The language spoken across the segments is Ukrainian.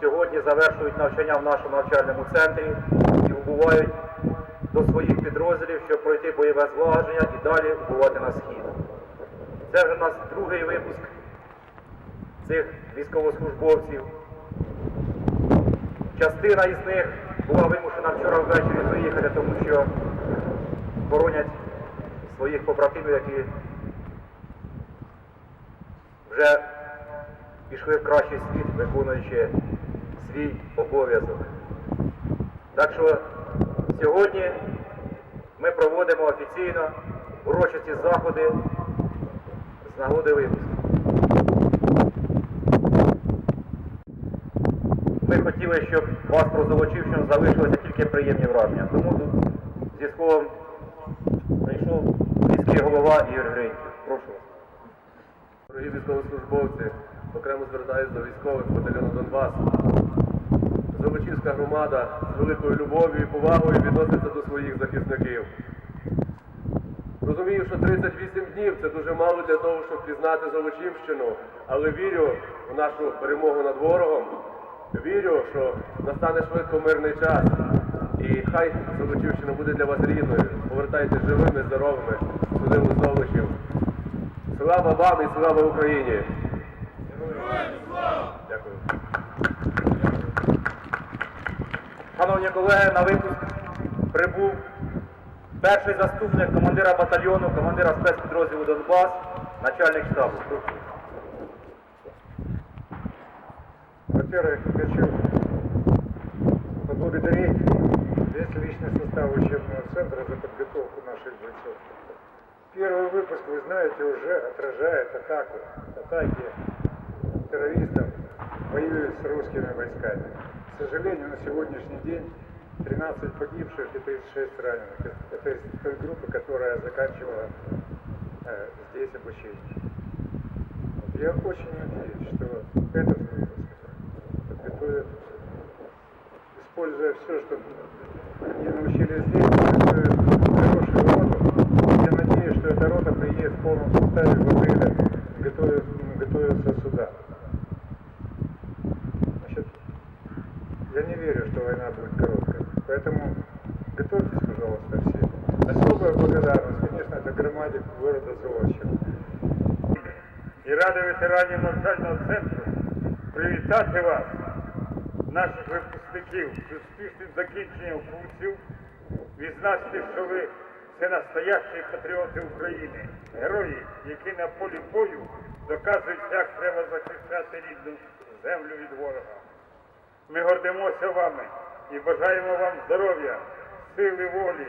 Сьогодні завершують навчання в нашому навчальному центрі і убувають до своїх підрозділів, щоб пройти бойове злагодження і далі убувати на схід. Це вже у нас другий випуск цих військовослужбовців. Частина із них була вимушена вчора ввечері виїхати, тому що боронять своїх побратимів, які вже пішли в кращий світ, виконуючи свій обов'язок. Так що сьогодні ми проводимо офіційно урочисті заходи з нагоди випуску. Ми хотіли, щоб вас про Золочівщину залишилися тільки приємні враження. Тому тут зі словом прийшов міський голова Ігор Гриньків. Прошу вас. Дорогі військовослужбовці, окремо звертаюся до військових батальйону Донбас. Золочівська громада з великою любов'ю і повагою відноситься до своїх захисників. Розумію, що 38 днів це дуже мало для того, щоб пізнати Золочівщину, але вірю в нашу перемогу над ворогом. Вірю, що настане швидко мирний час. І хай Золочівщина буде для вас рідною. Повертайтеся живими, здоровими, сюди у Золочів. Слава вам і слава Україні! Дякую. Шановні колеги, на випуск прибув перший заступник командира батальйону, командира спецпідрозділу Донбас, начальник штабу. Во-первых, хочу поблагодарить весь личный состав учебного центра за подготовку наших бойцов. Первый выпуск, вы знаете, уже отражает атаку, атаки террористов, воюют с русскими войсками. К сожалению, на сегодняшний день 13 погибших и 36 раненых. Это из той группы, которая заканчивала э, здесь обучение. Вот Я очень надеюсь, что этот выпуск подготовят, используя все, что они научились здесь, подготовят хорошую роту. Я надеюсь, что эта рота приедет в полном составе в апреле, готовит, готовится привітати вас, наших випускників, з успішним закінченням курсів, відзначити, що ви це настоящі патріоти України, герої, які на полі бою доказують, як треба захищати рідну землю від ворога. Ми гордимося вами і бажаємо вам здоров'я, сили волі,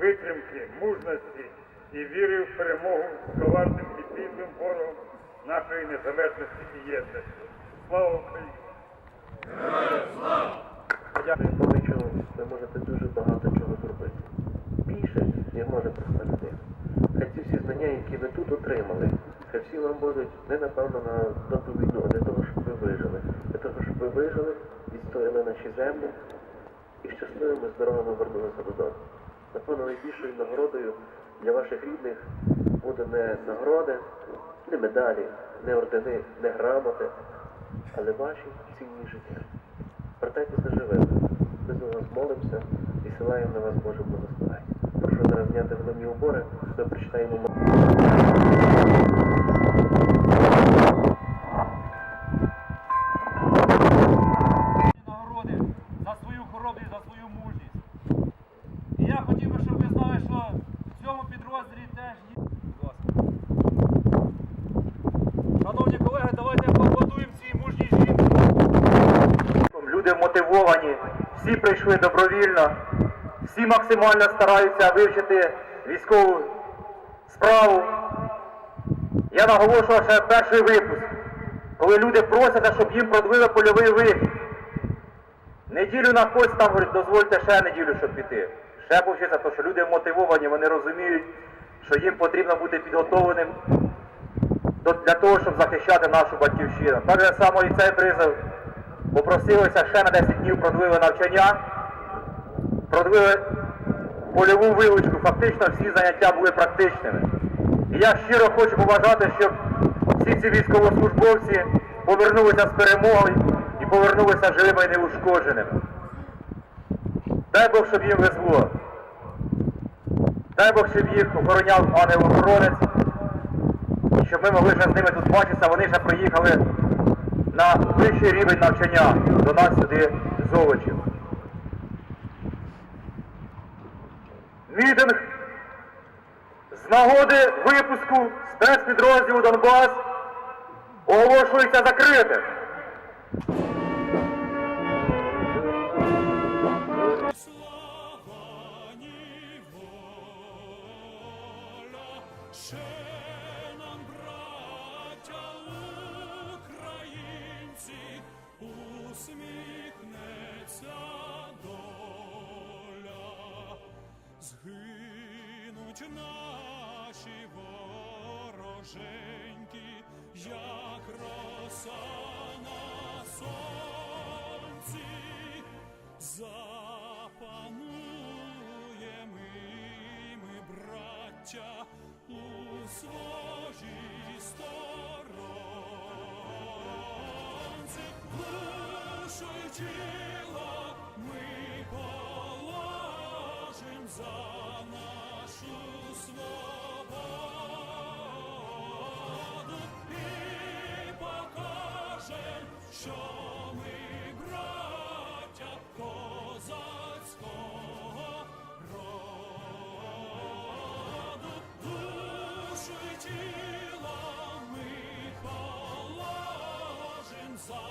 витримки, мужності і віри в перемогу з коварним і підлим ворогом нашої незалежності і єдності. Слава Україні! Помічу, ви можете дуже багато чого зробити. Більше, ніж може проста. Хай ці всі знання, які ви тут отримали, хай всі вам будуть не напевно на добру війну, а для того, щоб ви вижили. Для того, щоб ви вижили, відстояли наші землі і щасливими, здоровими вернулися додому. Напевно, найбільшою нагородою для ваших рідних буде не нагороди, не медалі, не ордени, не грамоти, але ваші цінні життя. Вертайтеся живими. Ми за вас молимося і силаємо на вас Боже благословення. Прошу зараз зняти головні убори, ми прочитаємо нагороди за свою хоробрість, за свою мужність. Прийшли добровільно, всі максимально стараються вивчити військову справу. Я наголошував ще перший випуск, коли люди просять, щоб їм продвили польовий вихід. Неділю на хость там говорить, дозвольте ще неділю, щоб піти. Ще повчитися, тому що люди мотивовані, вони розуміють, що їм потрібно бути підготовленим для того, щоб захищати нашу батьківщину. Так же само і цей призов попросилося ще на 10 днів продвили навчання, продвили польову вилучку, фактично всі заняття були практичними. І я щиро хочу побажати, щоб всі ці військовослужбовці повернулися з перемогою і повернулися живими і неушкодженими. Дай Бог, щоб їм везло. Дай Бог, щоб їх охороняв ангел-охоронець, і щоб ми могли ще з ними тут бачитися, вони ще приїхали на вищий рівень навчання до нас сюди Золочів. Мітинг з нагоди випуску спецпідрозділу Донбас оголошується закритим. слава, згинуть наші вороженьки, як роса на сонці. Запануєм ми, браття, у своїй сторонці, душу за нашу свободу і покажем, що ми браття козацького роду, душу й тіло ми положим за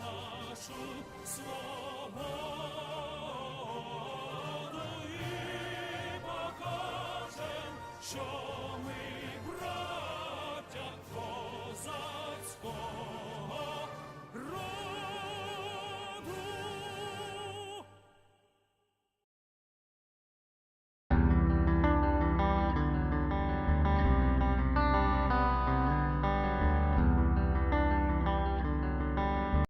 нашу свободу show.